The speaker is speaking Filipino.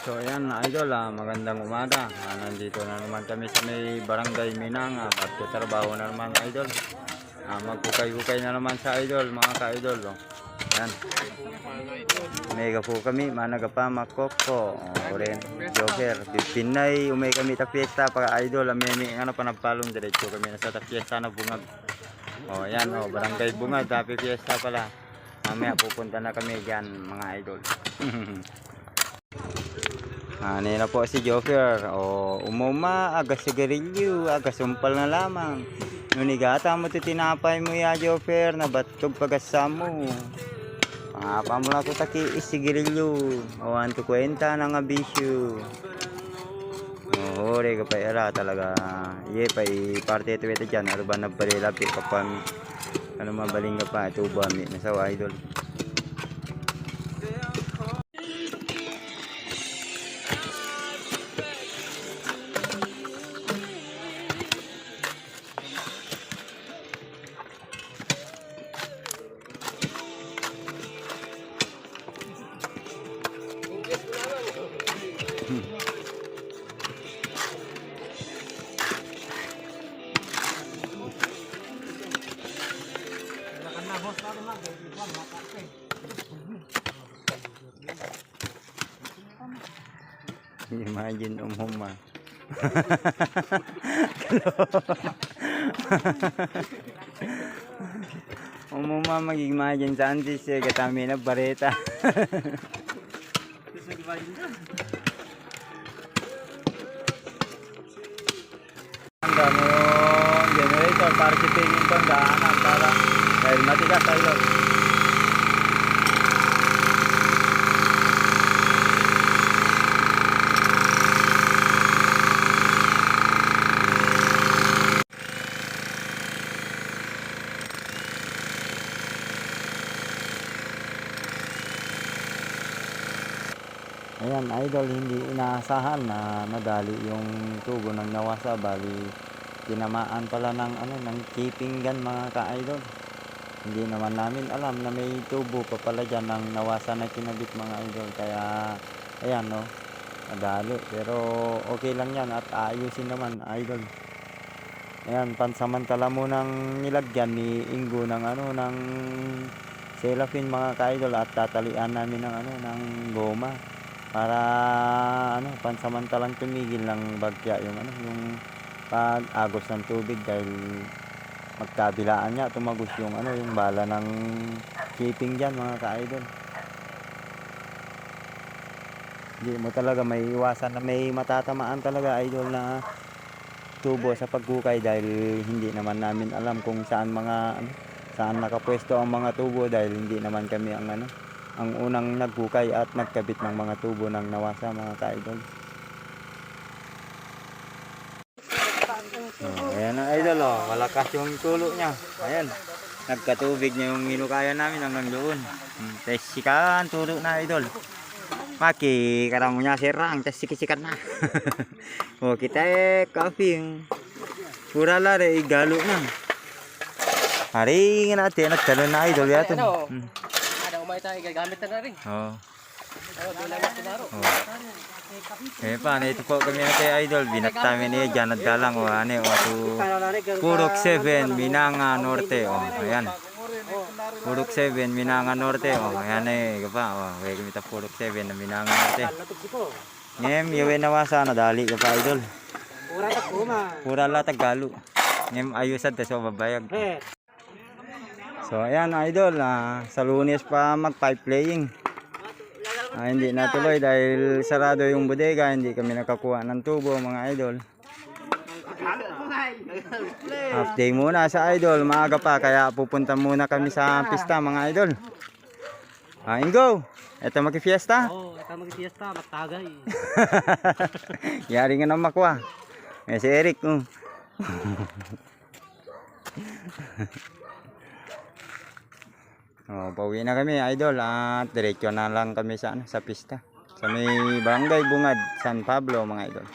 So ayan idol, ah, magandang umaga. Ah, nandito na naman kami sa may barangay Minanga at trabaho na naman idol. Ah, magkukay-hukay na naman sa idol, mga ka-idol. Oh. Ayan. Mega po kami, managa pa makoko. Oh, rin, Joker. Pinay, umay kami ta fiesta para idol. Amemi, ano pa nagpalong diretso kami na sa ta fiesta na bungag. Oh, ayan, oh, barangay bungag, tapi fiesta pala. Mamaya pupunta na kami dyan, mga idol. Ano na po si Joker. O, umuma, aga sigarilyo, aga sumpal na lamang. Nunigata mo ito tinapay mo ya, Joker, na batog pagasa mo. Pangapa mo na ito taki isigarilyo. O, anto kwenta ng abisyo. O, hore ka pa era talaga. Iye pa, parte ito ito dyan. Ano ba nabalila, pika pa mi. Ano mabaling ka pa, ito ba mi. Nasa idol. Imagine umuma. umuma mag-imagine sa antis eh, katami na bareta. Ang dami yung generator para sipingin ko ang daanan para dahil matigas tayo. Ayan, idol, hindi inaasahan na nadali yung tubo ng nawasa. Bali, tinamaan pala ng, ano, ng keeping gun mga ka-idol. Hindi naman namin alam na may tubo pa pala dyan ng nawasa na kinabit mga idol. Kaya, ayan, no, nadali. Pero, okay lang yan at ayusin naman, idol. Ayan, pansamantala mo nang nilagyan ni Ingo ng, ano, ng cellophane mga ka-idol at tatalian namin ng, ano, ng goma para ano pansamantalang tumigil ng bagya yung ano yung pag-agos ng tubig dahil magkabilaan niya tumagos yung ano yung bala ng keeping diyan mga ka-idol hindi mo talaga may iwasan na may matatamaan talaga idol na tubo sa paghukay dahil hindi naman namin alam kung saan mga ano, saan nakapwesto ang mga tubo dahil hindi naman kami ang ano ang unang naghukay at nagkabit ng mga tubo ng nawasa mga ka-idol. Oh, ayan ang idol oh, malakas yung tulo niya. Ayan. Nagkatubig niya yung minukaya namin hanggang doon. Hmm, tesikan tulo na idol. Maki, karamo niya serang, tes sikisikan na. oh, kita eh kafing. Pura la re igalo na. Hari natin, nagkaroon na idol yato. Ano? Hmm. Ada umay tayo gagamit na rin. Oh. Ano. Oh. Eh pa, ito po kami na Idol. Binat namin niya dyan at dalang. O, ano, o, to Purok 7, Minanga Norte. O, ayan. Purok 7, Minanga Norte. O, ayan eh, ka pa. O, kaya kami ta Purok 7 na Minanga Norte. Ngem, yawe nawasa, nadali ka pa, Idol. Ura ka kuma. Pura la Tagalog. Ngem, ayusan ta sa babayag. Eh, So ayan idol, ah, sa lunes pa mag pipe playing. Ah, hindi natuloy dahil sarado yung bodega, hindi kami nakakuha ng tubo mga idol. Half day muna sa idol, maaga pa kaya pupunta muna kami sa pista mga idol. Ah, Ingo, eto makifiesta. oh, ito mag-fiesta, magtagay. Yari nga na makuha. Eh, si Eric, oh. oh, pauwi na kami, idol. At diretso na lang kami sa, ano, sa pista. Sa may barangay Bungad, San Pablo, mga idol.